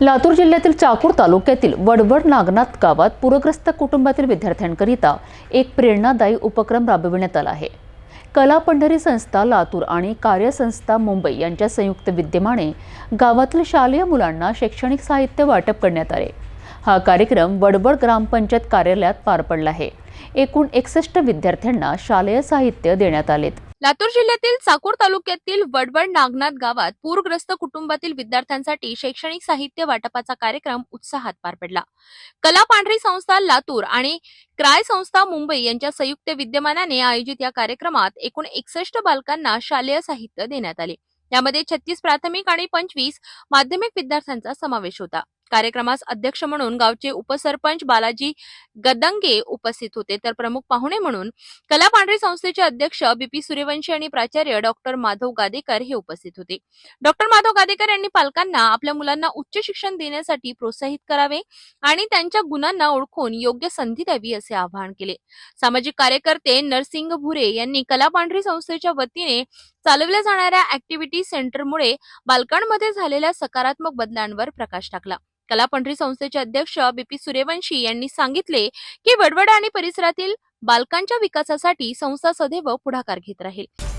लातूर जिल्ह्यातील चाकूर तालुक्यातील वडवड नागनाथ गावात पूरग्रस्त कुटुंबातील विद्यार्थ्यांकरिता एक प्रेरणादायी उपक्रम राबविण्यात आला आहे. कला पंढरी संस्था लातूर आणि कार्यसंस्था मुंबई यांच्या संयुक्त विद्यमाने गावातील शालेय मुलांना शैक्षणिक साहित्य वाटप करण्यात आले. हा कार्यक्रम वडवड ग्रामपंचायत कार्यालयात पार पडला आहे. एकूण एकसष्ट विद्यार्थ्यांना शालेय साहित्य देण्यात आलेत. लातूर जिल्ह्यातील चाकूर तालुक्यातील वडवड नागनाथ गावात पूरग्रस्त कुटुंबातील विद्यार्थ्यांसाठी शैक्षणिक साहित्य वाटपाचा कार्यक्रम उत्साहात पार पडला. कला पांढरी संस्था लातूर आणि क्राय संस्था मुंबई यांच्या संयुक्त विद्यमानाने आयोजित या कार्यक्रमात एकूण एकसष्ट बालकांना शालेय साहित्य देण्यात आले. यामध्ये छत्तीस प्राथमिक आणि पंचवीस माध्यमिक विद्यार्थ्यांचा समावेश होता. कार्यक्रमास अध्यक्ष म्हणून गावचे उपसरपंच बालाजी गदंगे उपस्थित होते. तर प्रमुख पाहुणे म्हणून कला पांढरी संस्थेचे अध्यक्ष बीपी सूर्यवंशी आणि प्राचार्य डॉक्टर माधव गादेकर हे उपस्थित होते. डॉक्टर माधव गादेकर यांनी पालकांना आपल्या मुलांना उच्च शिक्षण देण्यासाठी प्रोत्साहित करावे आणि त्यांच्या गुणांना ओळखून योग्य संधी द्यावी असे आवाहन केले. सामाजिक कार्यकर्ते नरसिंग भुरे यांनी कला पांढरी संस्थेच्या वतीने चालवल्या जाणाऱ्या ऍक्टिव्हिटी सेंटरमुळे बालकांमध्ये झालेल्या सकारात्मक बदलांवर प्रकाश टाकला. कला पंढरी संस्थेचे अध्यक्ष बीपी सूर्यवंशी यांनी सांगितले की वडवडा आणि परिसरातील बालकांच्या विकासासाठी संस्था सदैव पुढाकार घेत राहील.